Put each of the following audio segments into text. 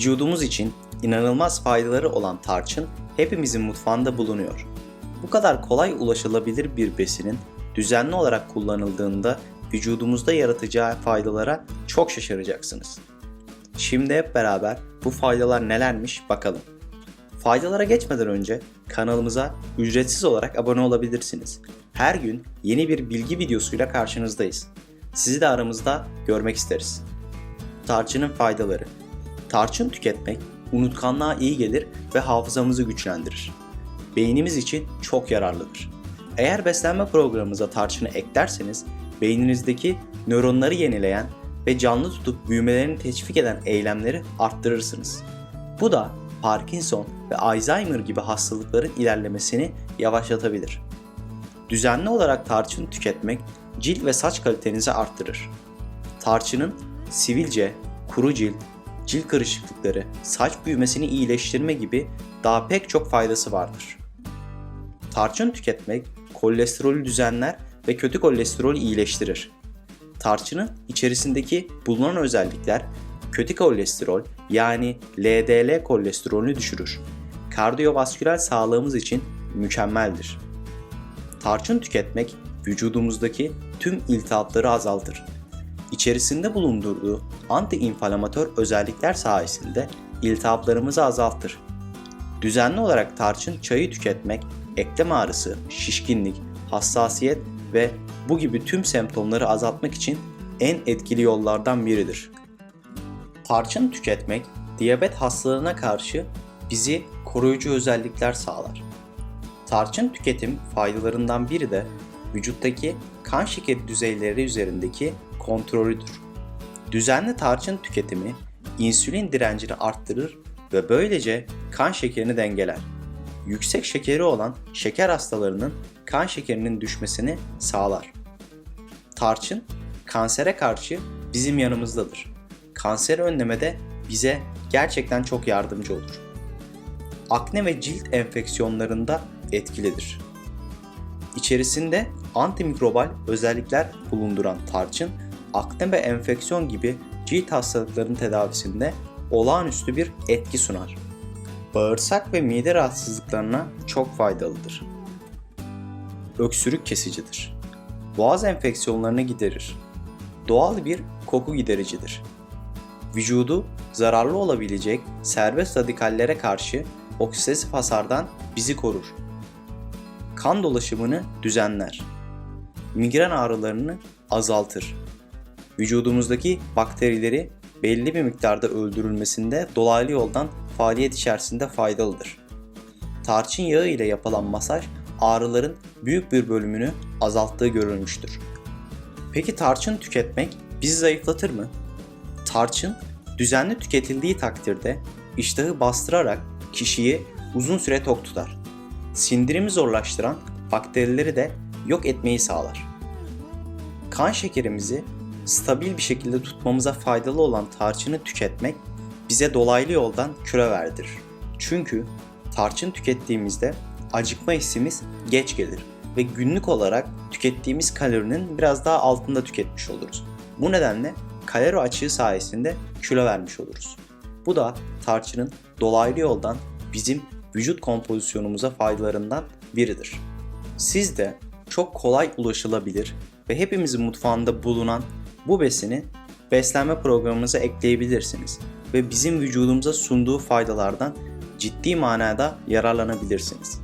Vücudumuz için inanılmaz faydaları olan tarçın hepimizin mutfağında bulunuyor. Bu kadar kolay ulaşılabilir bir besinin düzenli olarak kullanıldığında vücudumuzda yaratacağı faydalara çok şaşıracaksınız. Şimdi hep beraber bu faydalar nelermiş bakalım. Faydalara geçmeden önce kanalımıza ücretsiz olarak abone olabilirsiniz. Her gün yeni bir bilgi videosuyla karşınızdayız. Sizi de aramızda görmek isteriz. Tarçının faydaları. Tarçın tüketmek unutkanlığa iyi gelir ve hafızamızı güçlendirir. Beynimiz için çok yararlıdır. Eğer beslenme programımıza tarçını eklerseniz beyninizdeki nöronları yenileyen ve canlı tutup büyümelerini teşvik eden eylemleri arttırırsınız. Bu da Parkinson ve Alzheimer gibi hastalıkların ilerlemesini yavaşlatabilir. Düzenli olarak tarçın tüketmek cilt ve saç kalitenizi arttırır. Tarçının sivilce, kuru cilt, cilt kırışıklıkları, saç büyümesini iyileştirme gibi daha pek çok faydası vardır. Tarçın tüketmek kolesterolü düzenler ve kötü kolesterolü iyileştirir. Tarçının içerisindeki bulunan özellikler kötü kolesterol yani LDL kolesterolünü düşürür. Kardiyovasküler sağlığımız için mükemmeldir. Tarçın tüketmek vücudumuzdaki tüm iltihapları azaltır. İçerisinde bulundurduğu antiinflamatör özellikler sayesinde iltihaplarımızı azaltır. Düzenli olarak tarçın çayı tüketmek eklem ağrısı, şişkinlik, hassasiyet ve bu gibi tüm semptomları azaltmak için en etkili yollardan biridir. Tarçın tüketmek diyabet hastalığına karşı bizi koruyucu özellikler sağlar. Tarçın tüketim faydalarından biri de vücuttaki kan şekeri düzeyleri üzerindeki kontrolüdür. Düzenli tarçın tüketimi insülin direncini arttırır ve böylece kan şekerini dengeler. Yüksek şekeri olan şeker hastalarının kan şekerinin düşmesini sağlar. Tarçın kansere karşı bizim yanımızdadır. Kanseri önlemede bize gerçekten çok yardımcı olur. Akne ve cilt enfeksiyonlarında etkilidir. İçerisinde antimikrobal özellikler bulunduran tarçın, akne ve enfeksiyon gibi cilt hastalıklarının tedavisinde olağanüstü bir etki sunar. Bağırsak ve mide rahatsızlıklarına çok faydalıdır. Öksürük kesicidir. Boğaz enfeksiyonlarını giderir. Doğal bir koku gidericidir. Vücudu zararlı olabilecek serbest radikallere karşı oksidatif hasardan bizi korur. Kan dolaşımını düzenler. Migren ağrılarını azaltır. Vücudumuzdaki bakterileri belli bir miktarda öldürülmesinde dolaylı yoldan faaliyet içerisinde faydalıdır. Tarçın yağı ile yapılan masaj ağrıların büyük bir bölümünü azalttığı görülmüştür. Peki tarçın tüketmek bizi zayıflatır mı? Tarçın düzenli tüketildiği takdirde iştahı bastırarak kişiyi uzun süre tok tutar. Sindirimi zorlaştıran bakterileri de yok etmeyi sağlar. Kan şekerimizi stabil bir şekilde tutmamıza faydalı olan tarçını tüketmek bize dolaylı yoldan küre verdirir. Çünkü tarçın tükettiğimizde acıkma hissimiz geç gelir ve günlük olarak tükettiğimiz kalorinin biraz daha altında tüketmiş oluruz. Bu nedenle kalori açığı sayesinde kilo vermiş oluruz. Bu da tarçının dolaylı yoldan bizim vücut kompozisyonumuza faydalarından biridir. Siz de çok kolay ulaşılabilir ve hepimizin mutfağında bulunan bu besini beslenme programınıza ekleyebilirsiniz ve bizim vücudumuza sunduğu faydalardan ciddi manada yararlanabilirsiniz.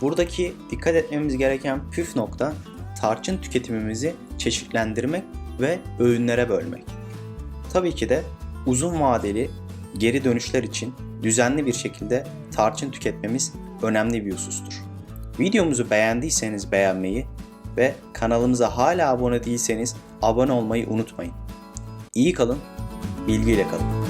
Buradaki dikkat etmemiz gereken püf nokta tarçın tüketimimizi çeşitlendirmek ve öğünlere bölmek. Tabii ki de uzun vadeli geri dönüşler için düzenli bir şekilde tarçın tüketmemiz önemli bir husustur. Videomuzu beğendiyseniz beğenmeyi ve kanalımıza hala abone değilseniz abone olmayı unutmayın. İyi kalın, bilgiyle kalın.